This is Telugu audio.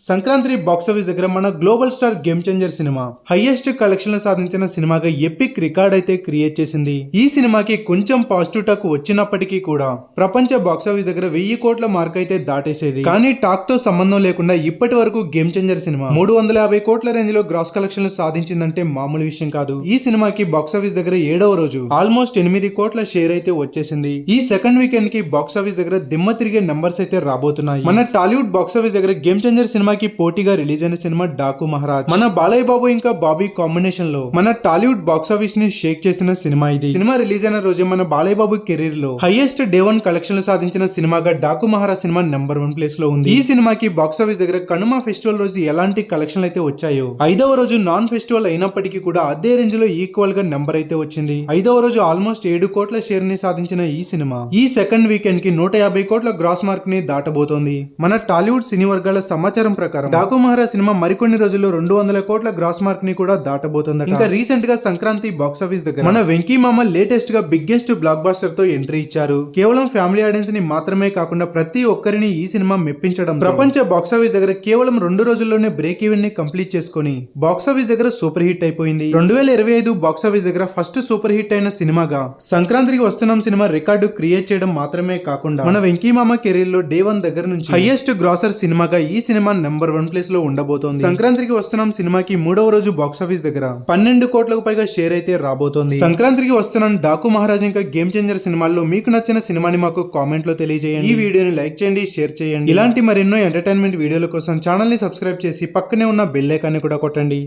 సంక్రాంతి బాక్సాఫీస్ దగ్గర మన గ్లోబల్ స్టార్ గేమ్ చేంజర్ సినిమా హైయెస్ట్ కలెక్షన్లు సాధించిన సినిమాగా ఎపిక్ రికార్డ్ అయితే క్రియేట్ చేసింది. ఈ సినిమాకి కొంచెం పాజిటివ్ టాక్ వచ్చినప్పటికీ కూడా ప్రపంచ బాక్సాఫీస్ దగ్గర వెయ్యి కోట్ల మార్క్ అయితే దాటేసేది. కానీ టాక్తో సంబంధం లేకుండా ఇప్పటి వరకు గేమ్ చేంజర్ సినిమా మూడు వందల యాభై కోట్ల రేంజ్లో గ్రాస్ కలెక్షన్లు సాధించిందంటే మామూలు విషయం కాదు. ఈ సినిమాకి బాక్సాఫీస్ దగ్గర ఏడవ రోజు ఆల్మోస్ట్ ఎనిమిది కోట్ల షేర్ అయితే వచ్చేసింది. ఈ సెకండ్ వీకెండ్కి బాక్సాఫీస్ దగ్గర దిమ్మ తిరిగే నంబర్స్ అయితే రాబోతున్నాయి. మన టాలీవుడ్ బాక్సాఫీస్ దగ్గర గేమ్ చేంజర్ సినిమాకి పోటీగా రిలీజ్ అయిన సినిమా డాకు మహారాజ్. మన బాలయ్య బాబు ఇంకా బాబీ కాంబినేషన్లో మన టాలీవుడ్ బాక్సాఫీస్ని షేక్ చేసిన సినిమా ఇది. సినిమా రిలీజ్ అయిన రోజే మన బాలయ్య బాబు కెరీర్లో హైయెస్ట్ డే వన్ కలెక్షన్లు సాధించిన సినిమాగా డాకు మహారాజ్ సినిమా నెంబర్ వన్ ప్లేస్లో ఉంది. ఈ సినిమాకి బాక్సాఫీస్ దగ్గర కనుమ ఫెస్టివల్ రోజు ఎలాంటి కలెక్షన్లు అయితే వచ్చాయో ఐదవ రోజు నాన్ ఫెస్టివల్ అయినప్పటికీ కూడా అదే రేంజ్లో ఈక్వల్గా నెంబర్ అయితే వచ్చింది. ఐదవ రోజు ఆల్మోస్ట్ ఏడు కోట్ల షేర్ని సాధించిన ఈ సినిమా ఈ సెకండ్ వీకెండ్కి నూట యాభై కోట్ల గ్రాస్ మార్క్ని దాటబోతోంది. మన టాలీవుడ్ సినీ వర్గాల సమాచారం ప్రకారం డాకు మహారాజ్ సినిమా మరికొన్ని రోజుల్లో రెండు వందల కోట్ల గ్రాస్ మార్క్ని కూడా దాటబోతోంది ఇంకా రీసెంట్గా సంక్రాంతి బాక్సాఫీస్ దగ్గర మన వెంకీ మామ లేటెస్ట్గా బిగ్గెస్ట్ బ్లాక్ బాస్టర్తో ఎంట్రీ ఇచ్చారు. కేవలం ఫ్యామిలీ ఆడియన్స్ని మాత్రమే కాకుండా ప్రతి ఒక్కరిని ఈ సినిమా మెప్పించడం ప్రపంచ బాక్సాఫీస్ దగ్గర కేవలం రెండు రోజుల్లోనే బ్రేక్ ఈవెన్ని కంప్లీట్ చేసుకొని బాక్సాఫీస్ దగ్గర సూపర్ హిట్ అయిపోయింది. రెండు వేల ఇరవై ఐదు బాక్సాఫీస్ దగ్గర ఫస్ట్ సూపర్ హిట్ అయిన సినిమాగా సంక్రాంతికి వస్తున్నాం సినిమా రికార్డు క్రియేట్ చేయడం మాత్రమే కాకుండా మన వెంకీ మామ కెరీర్లో డే వన్ దగ్గర నుంచి హైయెస్ట్ గ్రాసర్ సినిమాగా ఈ సినిమా నెంబర్ వన్ ప్లేస్లో ఉండబోతోంది. సంక్రాంతికి వస్తున్నాం సినిమాకి మూడవ రోజు బాక్సాఫీస్ దగ్గర. పన్నెండు కోట్లకు పైగా షేర్ అయితే రాబోతోంది. సంక్రాంతికి వస్తున్నాం డాకు మహారాజ్ ఇంకా గేమ్ చేంజర్ సినిమాల్లో మీకు నచ్చిన సినిమాని మాకు కామెంట్లో తెలియజేయండి. ఈ వీడియోని లైక్ చేయండి షేర్ చేయండి. ఇలాంటి మరెన్నో ఎంటర్టైన్మెంట్ వీడియోల కోసం ఛానల్ని సబ్స్క్రైబ్ చేసి పక్కనే ఉన్న బెల్ ఐకాన్ని కూడా కొట్టండి.